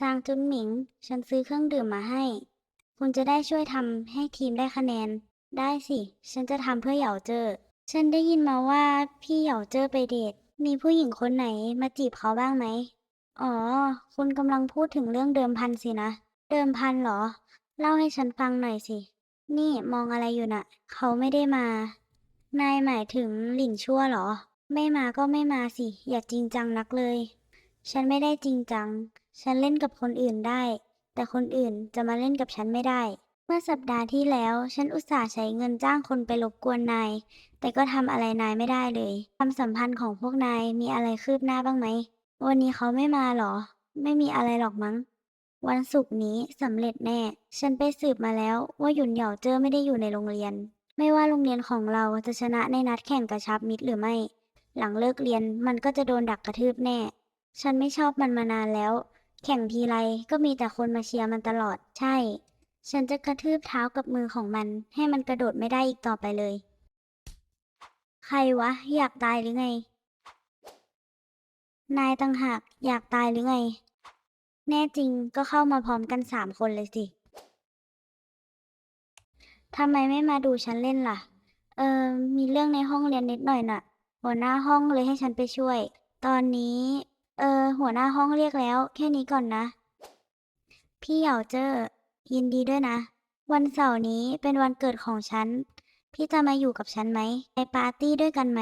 จางจุนหมิง ฉันซื้อเครื่องดื่มมาให้ คุณจะได้ช่วยทำให้ทีมได้คะแนน ได้สิ ฉันจะทำเพื่อเหยาเจอ ฉันได้ยินมาว่าพี่เหยาเจอไปเดท มีผู้หญิงคนไหนมาจีบเขาบ้างไหม อ๋อ คุณกำลังพูดถึงเรื่องเดิมพันสินะ เดิมพันเหรอ เล่าให้ฉันฟังหน่อยสิ นี่มองอะไรอยู่น่ะ เขาไม่ได้มา นายหมายถึงหลินชั่วเหรอ ไม่มาก็ไม่มาสิ อย่าจริงจังนักเลย ฉันไม่ได้จริงจัง ฉันเล่นกับคนอื่นได้ แต่คนอื่นจะมาเล่นกับฉันไม่ได้ เมื่อสัปดาห์ที่แล้ว ฉันอุตส่าห์ใช้เงินจ้างคนไปรบกวนนาย แต่ก็ทำอะไรนายไม่ได้เลยความสัมพันธ์ของพวกนายมีอะไรคืบหน้าบ้างไหม วันนี้เขาไม่มาหรอ ไม่มีอะไรหรอกมั้ง วันศุกร์นี้สำเร็จแน่ ฉันไปสืบมาแล้วว่าหยุนเหยาเจ้อไม่ได้อยู่ในโรงเรียน ไม่ว่าโรงเรียนของเราจะชนะในนัดแข่งกระชับมิตรหรือไม่ หลังเลิกเรียนมันก็จะโดนดักกระทืบแน่ ฉันไม่ชอบมันมานานแล้ว แข่งทีไรก็มีแต่คนมาเชียร์มันตลอด ใช่ ฉันจะกระทืบเท้ากับมือของมัน ให้มันกระโดดไม่ได้อีกต่อไปเลย ใครวะ อยากตายหรือไง นายต่างหากอยากตายหรือไง แน่จริงก็เข้ามาพร้อมกันสามคนเลยสิทำไมไม่มาดูฉันเล่นล่ะ เออมีเรื่องในห้องเรียนนิดหน่อยน่ะ หัวหน้าห้องเลยให้ฉันไปช่วย ตอนนี้ เออ หัวหน้าห้องเรียกแล้ว แค่นี้ก่อนนะ พี่เหยาเจ้อยินดีด้วยนะ วันเสาร์นี้เป็นวันเกิดของฉัน พี่จะมาอยู่กับฉันไหมไปปาร์ตี้ด้วยกันไหม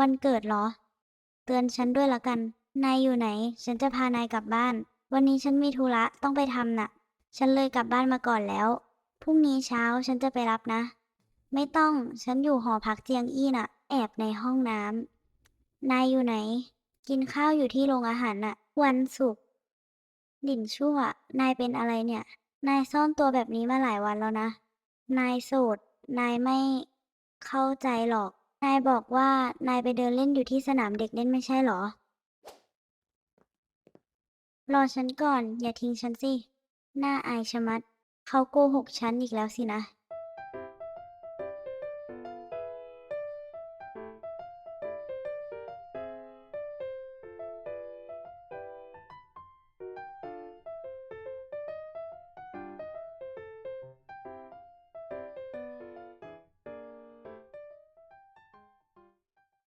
วันเกิดเหรอ เตือนฉันด้วยละกัน นายอยู่ไหน ฉันจะพานายกลับบ้าน วันนี้ฉันมีธุระต้องไปทำน่ะ ฉันเลยกลับบ้านมาก่อนแล้ว พรุ่งนี้เช้าฉันจะไปรับนะ ไม่ต้อง ฉันอยู่หอพักเจียงอี้น่ะ แอบในห้องน้ำนายอยู่ไหน กินข้าวอยู่ที่โรงอาหารน่ะ วันศุกร์หลินชั่ว นายเป็นอะไรเนี่ย นายซ่อนตัวแบบนี้มาหลายวันแล้วนะ นายโสด นายไม่เข้าใจหรอก นายบอกว่านายไปเดินเล่นอยู่ที่สนามเด็กเล่นไม่ใช่หรอ รอฉันก่อน อย่าทิ้งฉันสิน่าอายชะมัด เขาโกหกฉันอีกแล้วสินะ